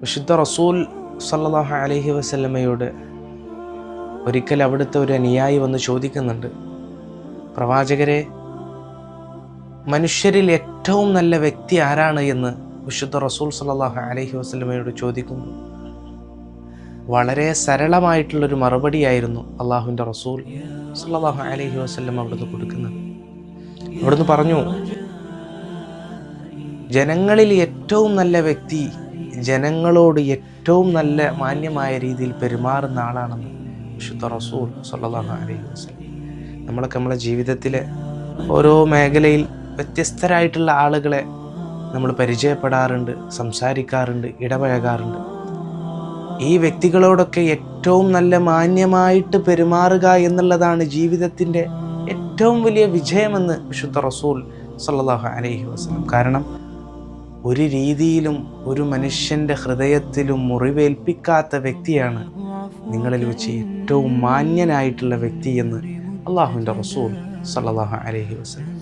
വിശുദ്ധ റസൂൽ സല്ലാഹ അലഹി വസല്ലമയോട് ഒരിക്കൽ അവിടുത്തെ ഒരു അനുയായി വന്ന് ചോദിക്കുന്നുണ്ട് പ്രവാചകരെ മനുഷ്യരിൽ ഏറ്റവും നല്ല വ്യക്തി ആരാണ് എന്ന് വിശുദ്ധ റസൂൽ സല്ലല്ലാഹു അലഹി വസല്ലമയോട് ചോദിക്കുന്നു. വളരെ സരളമായിട്ടുള്ളൊരു മറുപടിയായിരുന്നു അള്ളാഹുവിന്റെ റസൂൽ സല്ലല്ലാഹു അലഹി വസ്ല്ലം അവിടുന്ന് കൊടുക്കുന്നത്. അവിടുന്ന് പറഞ്ഞു ജനങ്ങളിൽ ഏറ്റവും നല്ല വ്യക്തി ജനങ്ങളോട് ഏറ്റവും നല്ല മാന്യമായ രീതിയിൽ പെരുമാറുന്ന ആളാണെന്ന് വിശുദ്ധ റസൂൽ സല്ലാഹു അലൈഹി വസ്ലം നമ്മളൊക്കെ നമ്മളെ ജീവിതത്തിലെ ഓരോ മേഖലയിൽ വ്യത്യസ്തരായിട്ടുള്ള ആളുകളെ നമ്മൾ പരിചയപ്പെടാറുണ്ട് സംസാരിക്കാറുണ്ട് ഇടപഴകാറുണ്ട്. ഈ വ്യക്തികളോടൊക്കെ ഏറ്റവും നല്ല മാന്യമായിട്ട് പെരുമാറുക എന്നുള്ളതാണ് ജീവിതത്തിന്റെ ഏറ്റവും വലിയ വിജയമെന്ന് വിശുദ്ധ റസൂൽ സല്ലാഹു അലൈഹി വസ്ലം കാരണം ഒരു രീതിയിലും ഒരു മനുഷ്യന്റെ ഹൃദയത്തിലും മുറിവേൽപ്പിക്കാത്ത വ്യക്തിയാണ് നിങ്ങളിൽ വെച്ച് ഏറ്റവും മാന്യനായിട്ടുള്ള വ്യക്തി എന്ന് അള്ളാഹുവിന്റെ റസൂൽ സല്ലല്ലാഹു അലഹി വസല്ലം.